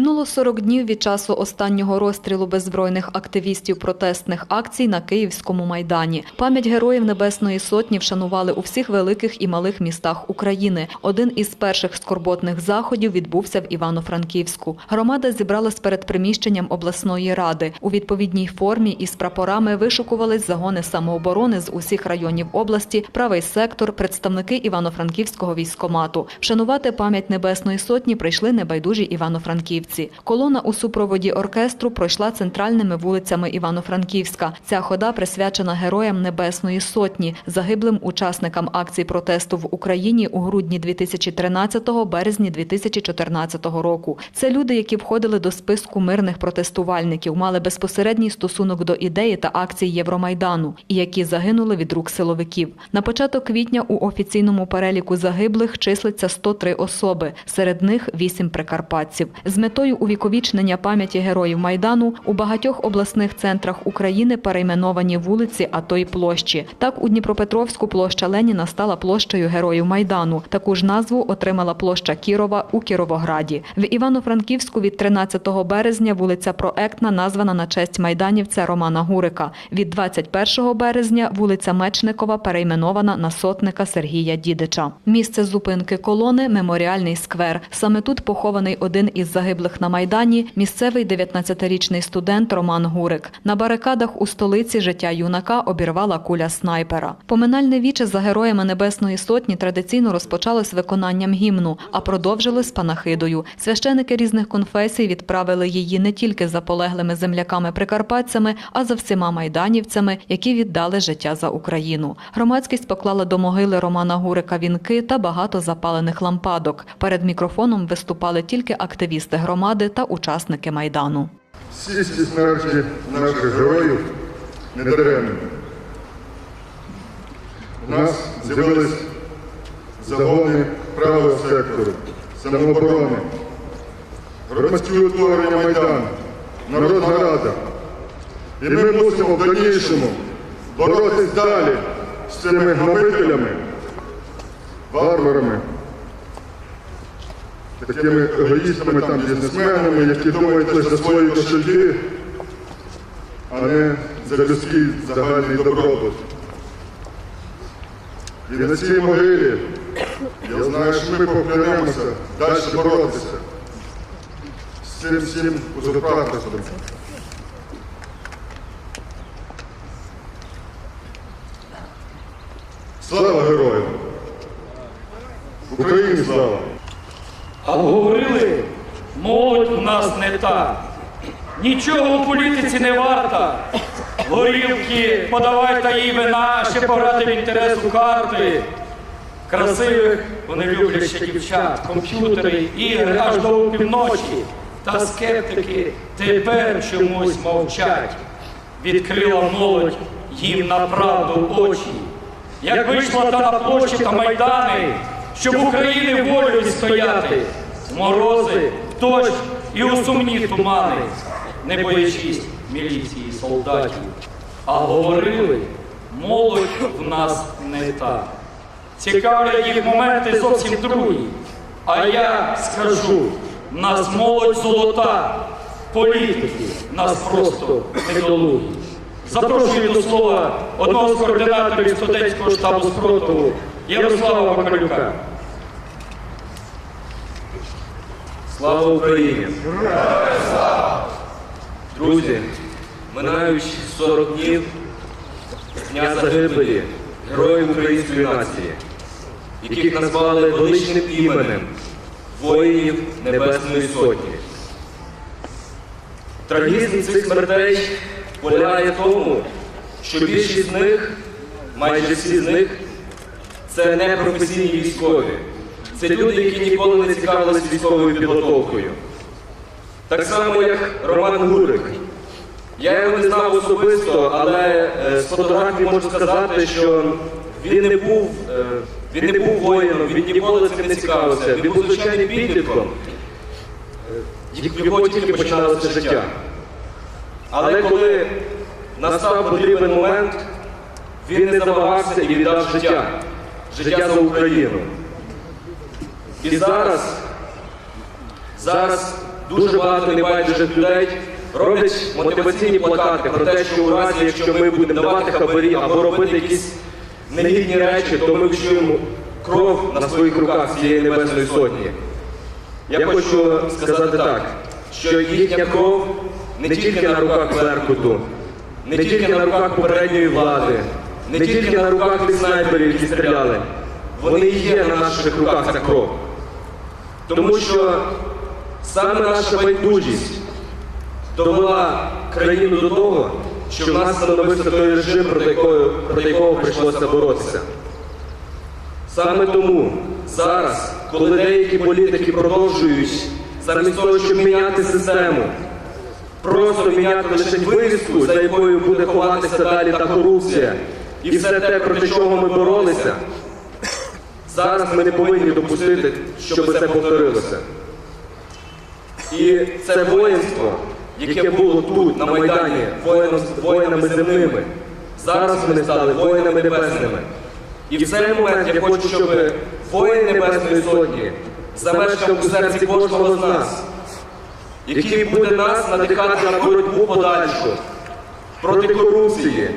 Минуло 40 днів від часу останнього розстрілу беззбройних активістів протестних акцій на Київському майдані. Пам'ять героїв Небесної Сотні вшанували у всіх великих і малих містах України. Один із перших скорботних заходів відбувся в Івано-Франківську. Громада зібралась перед приміщенням обласної ради. У відповідній формі із прапорами вишукувались загони самооборони з усіх районів області, правий сектор, представники Івано-Франківського військомату. Вшанувати пам'ять Небесної Сотні прийшли небайдужі івано-франківці. Колона у супроводі оркестру пройшла центральними вулицями Івано-Франківська. Ця хода присвячена героям Небесної Сотні, загиблим учасникам акцій протесту в Україні у грудні 2013 березні 2014 року. Це люди, які входили до списку мирних протестувальників, мали безпосередній стосунок до ідеї та акцій Євромайдану і які загинули від рук силовиків. На початок квітня у офіційному переліку загиблих числиться 103 особи, серед них 8 прикарпатців. З метою увіковічнення пам'яті героїв Майдану у багатьох обласних центрах України перейменовані вулиці, а то й площі. Так у Дніпропетровську площа Леніна стала площею героїв Майдану. Таку ж назву отримала площа Кірова у Кіровограді. В Івано-Франківську від 13 березня вулиця Проектна названа на честь майданівця Романа Гурика. Від 21 березня вулиця Мечникова перейменована на сотника Сергія Дідича. Місце зупинки колони меморіальний сквер. Саме тут похований один із загиблих на майдані місцевий 19-річний студент Роман Гурик. На барикадах у столиці життя юнака обірвала куля снайпера. Поминальне віче за героями Небесної Сотні традиційно розпочалось виконанням гімну, а продовжилось панахидою. Священики різних конфесій відправили її не тільки за полеглими земляками-прикарпатцями, а за всіма майданівцями, які віддали життя за Україну. Громадськість поклала до могили Романа Гурика вінки та багато запалених лампадок. Перед мікрофоном виступали тільки активісти громади та учасники майдану. Всі смерті наших героїв недаремні. У нас з'явились загони правого сектору, самооборони, громадські утворення Майдану, Народна Рада. І ми мусимо в дальнішому боротись далі з цими гнобителями, варварами, такими егоїстами, там, бізнесменами, які думають лише за свої кошельки, а не за людський загальний добробут. І на цій могилі я знаю, що ми поклянемося далі боротися з цим всім узурпаторством. Слава героям! Україні слава! А говорили, молодь у нас не та. Нічого у політиці не варта. Горілки подавай та їй вина, ще пограти в інтересу карти. Красивих вони люблять ще дівчат, комп'ютери, ігри аж до півночі. Та скептики тепер чомусь мовчать. Відкрила молодь їм на правду очі. Як вийшла та на площі та майдани, щоб України волю стояти, морози, дощ і у сумні тумани, не боячись міліції солдатів. А говорили, молодь в нас не та. Цікавлять їх моменти зовсім другі. А я скажу, нас молодь золота, політики нас просто недолугі. Запрошую до слова одного з координаторів студентського штабу спротиву Ярослава Макалюка. Слава Україні! Друзі, минаючи 40 днів дня загибелі героїв української нації, яких назвали величним іменем воїнів Небесної Сотні. Трагізм цих смертей полягає в тому, що більшість з них, майже всі з них, це не професійні військові. Це люди, які ніколи не цікавилися військовою підготовкою. Так само, як Роман Гурик. Я його не знав особисто, але е, з фотографії можу сказати, що він не був, е, він не був воїном, він ніколи цим не цікавився. Він був звичайним підлітком. Е, В його тільки починалося життя. Але коли настав потрібен момент, він не завагався і віддав життя. Життя за Україну. І зараз, зараз дуже багато небайдужих людей роблять мотиваційні плакати про те, що у разі, якщо ми будемо давати хабарі або робити якісь негідні речі, то ми вчуємо кров на своїх руках цієї небесної сотні. Я хочу сказати так, що їхня кров не тільки на руках Беркуту, не тільки на руках попередньої влади, не тільки на руках тих снайперів, які стріляли. Вони є на наших руках ця кров. Тому що саме наша байдужість довела країну до того, що в нас становився той режим, проти якого, проти якого прийшлося боротися. Саме тому зараз, коли деякі політики продовжують замість того, щоб міняти систему, просто міняти лише вивіску, за якою буде ховатися далі та корупція, і все те, проти чого ми боролися, зараз ми не повинні допустити, щоб це повторилося. І це воїнство, яке було тут, на Майдані, воїнами земними, зараз вони стали воїнами небесними. І в цей момент я хочу, щоб воїн Небесної Сотні замешкав у серці кожного з нас, який буде нас надихати на боротьбу подальшу проти корупції,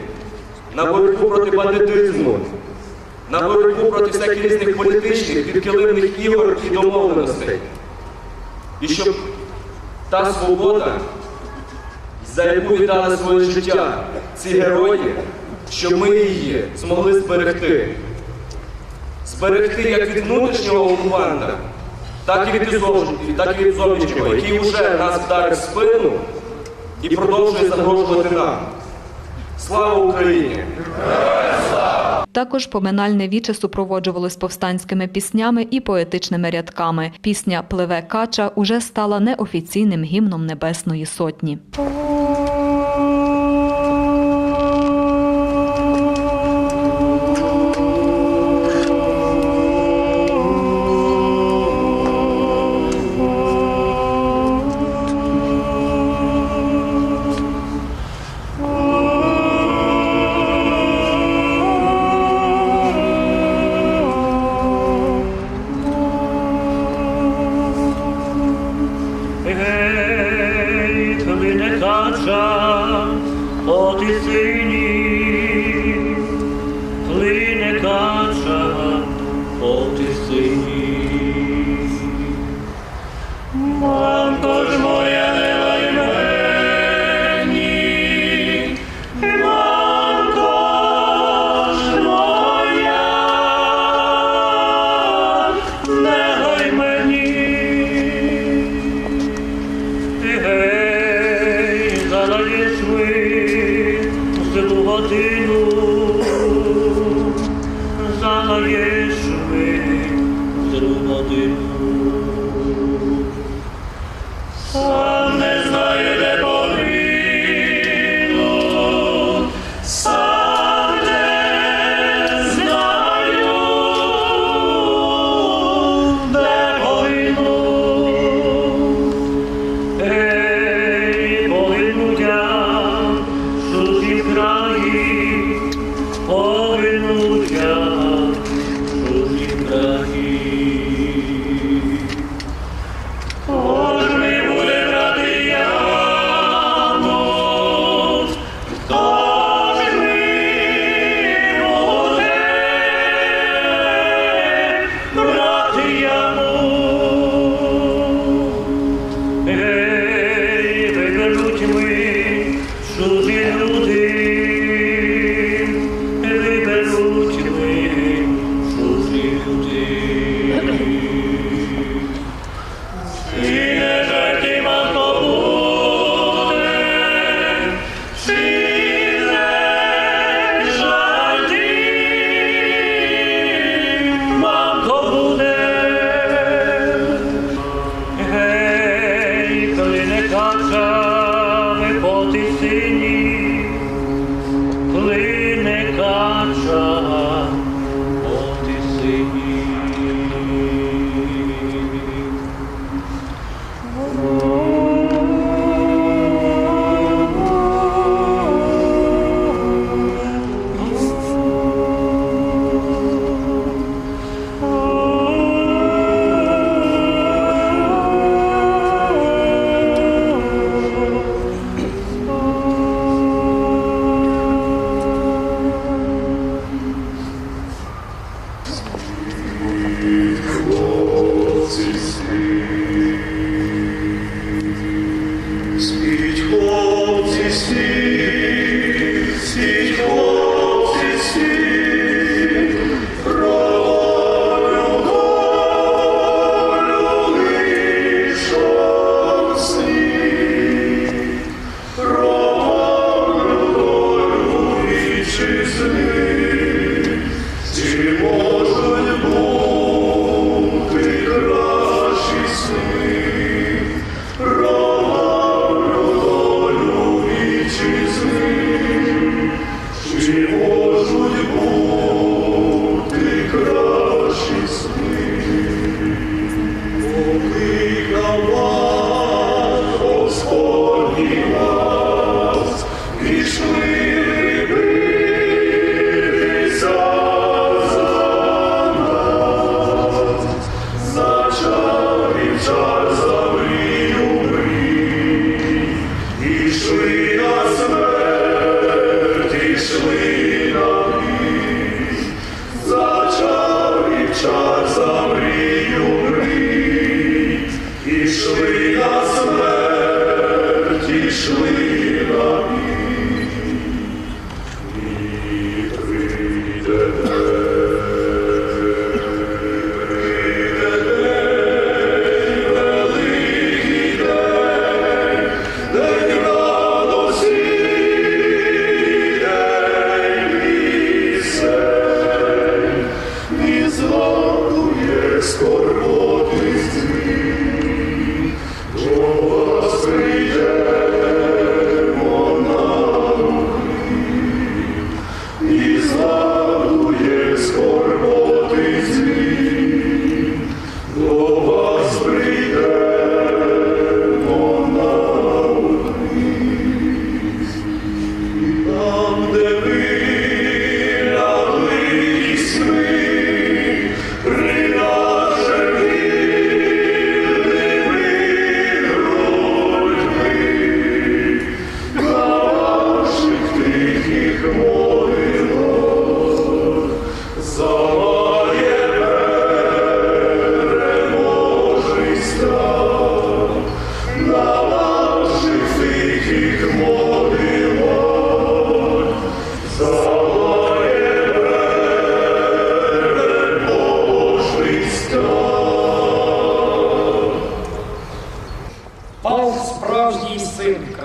на боротьбу проти бандитизму, на боротьбу проти всяких різних політичних, підкилимних ігор і домовленостей. І щоб та свобода, за яку віддали своє життя ці герої, щоб ми її змогли зберегти. Зберегти як від внутрішнього окупанта, так і від так і від зовнішнього, який вже нас вдарив в спину і продовжує загрожувати нам. Слава Україні! Також поминальне віче супроводжувалось повстанськими піснями і поетичними рядками. Пісня Пливе кача уже стала неофіційним гімном Небесної Сотні.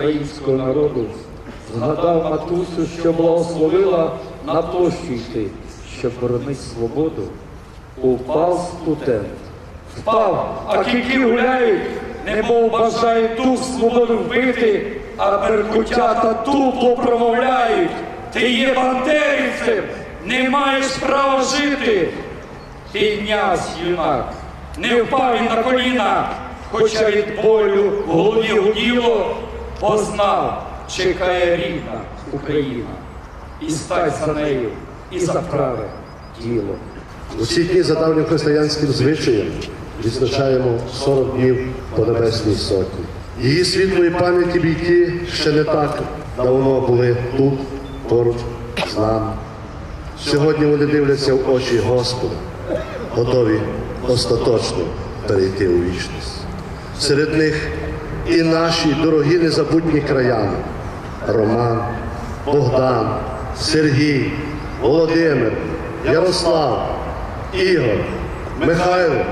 Українського народу, згадав матусю, що благословила на площі йти, щоб боронить свободу. Упав студент. Впав, а кільки гуляють, немов бажають дух свободу вбити, а беркутята тупо промовляють. Ти є бандерівцем, не маєш права жити. Піднявся юнак, не впав він на коліна, хоча від болю в голові гуділо, познав, чекає рідна Україна. І стать за нею, і за праве діло. У ці дні за давнім християнським звичаєм відзначаємо 40 днів по Небесній Сотні. Її світлої пам'яті бійки ще не так давно були тут, поруч з нами. Сьогодні вони дивляться в очі Господа, готові остаточно перейти у вічність. Серед них і наші дорогі незабутні краяни Роман, Богдан, Сергій, Володимир, Ярослав, Ігор, Михайло,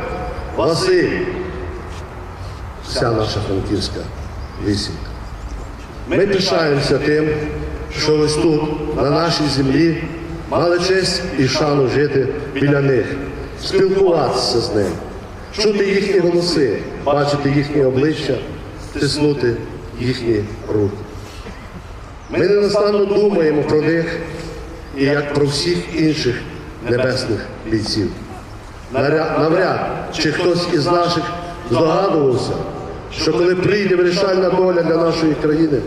Василь. Вся наша франківська вісімка. Ми пишаємося тим, що ось тут, на нашій землі, мали честь і шану жити біля них, спілкуватися з ними, чути їхні голоси, бачити їхні обличчя, тиснути їхні руки. Ми ненастанно думаємо про них і як про всіх інших небесних бійців. Навряд чи хтось із наших здогадувався, що коли прийде вирішальна доля для нашої країни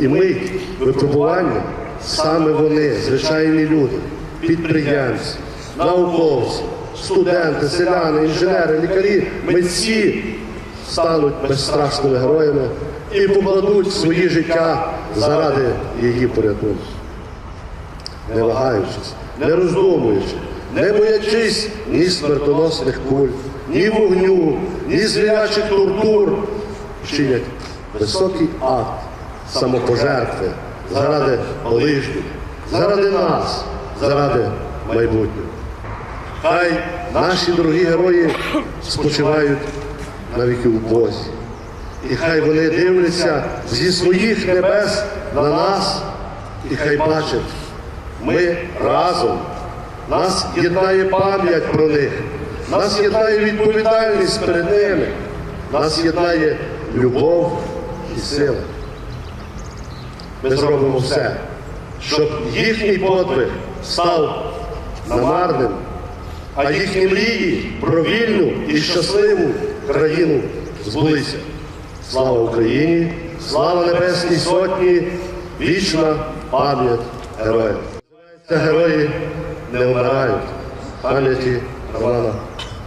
і мить випробування, саме вони, звичайні люди, підприємці, науковці, студенти, селяни, інженери, лікарі, митці стануть безстрашними героями і покладуть свої життя заради її порятунку не вагаючись, не роздумуючи, не боячись ні смертоносних куль, ні вогню, ні звірячих тортур, чинять високий акт самопожертви заради ближніх, заради нас, заради майбутнього. Хай наші дорогі герої спочивають навіки у Бозі. І хай вони дивляться зі своїх небес на нас, і хай бачать, ми разом. Нас єднає пам'ять про них, нас єднає відповідальність перед ними, нас єднає любов і сила. Ми зробимо все, щоб їхній подвиг став намарним, а їхні мрії про вільну і щасливу країну збулися. Слава Україні! Слава Небесній Сотні! Вічна пам'ять героїв! Це герої не вмирають. Пам'яті Романа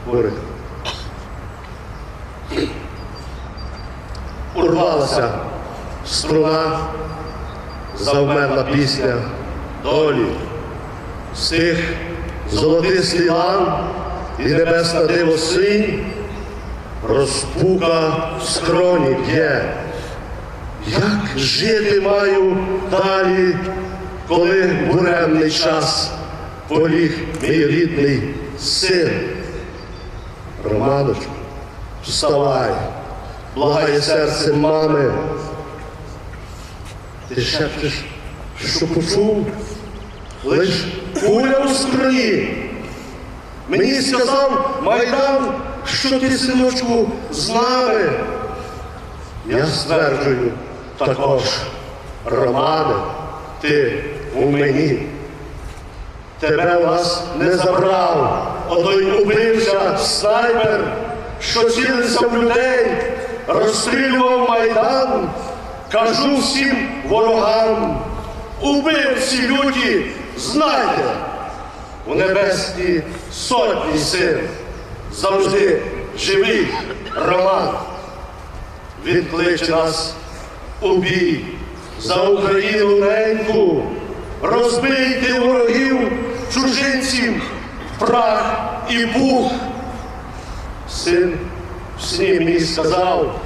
Бурика. Урвалася струна, завмерла пісня долі. Стих золотистий лан і небесна диво синь, розпука в скроні б'є. Як жити маю далі, коли буремний час поліг мій рідний син? Романочку, вставай, благає серце мами. Ти шепчеш, що почув, лиш куля у скроні. Мені сказав Майдан, що ти, синочку, з. Я стверджую також, Романе, ти у мені. Тебе у нас не забрав, отой убився снайпер, що цілився в людей, розстрілював Майдан. Кажу всім ворогам, убивці люті, знайте, у небесній сотні сил завжди живий Роман. Він кличе нас у бій за Україну неньку, розбийте ворогів, чужинців, прах і пух. Син в сні мені сказав,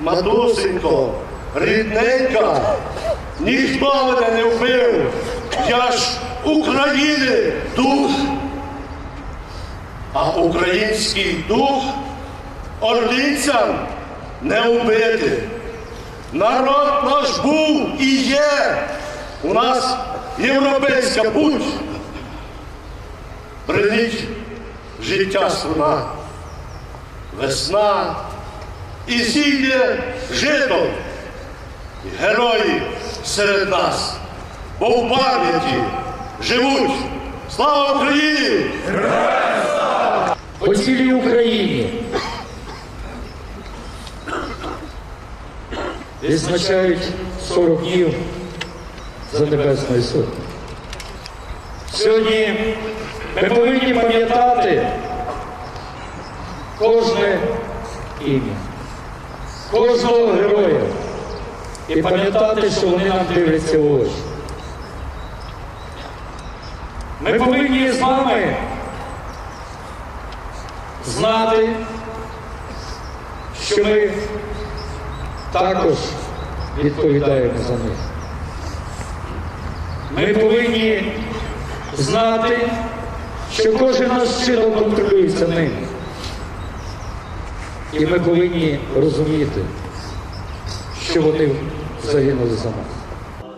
матусенько, рідненька, ніхто мене не вбив, я ж України дух. А український дух орлінцям не вбити. Народ наш був і є. У нас європейська путь. Бринить життя струна, весна і сіє жито. Герої серед нас, бо в пам'яті живуть. Слава Україні! По цілій Україні. Відзначають 40 днів за Небесної Сотні. Сьогодні ми повинні пам'ятати кожне ім'я, кожного героя і пам'ятати, що вони нам дивляться в очі. Ми повинні з вами знати, що ми також відповідаємо за них. Ми повинні знати, що кожен наш вчинок контролюється ними. І ми повинні розуміти, що вони загинули за нас.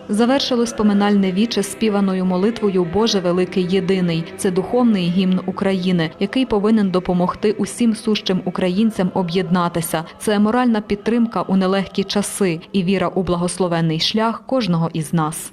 Завершилось поминальне віче співаною молитвою Боже Великий Єдиний. Це духовний гімн України, який повинен допомогти усім сущим українцям об'єднатися. Це моральна підтримка у нелегкі часи і віра у благословенний шлях кожного із нас.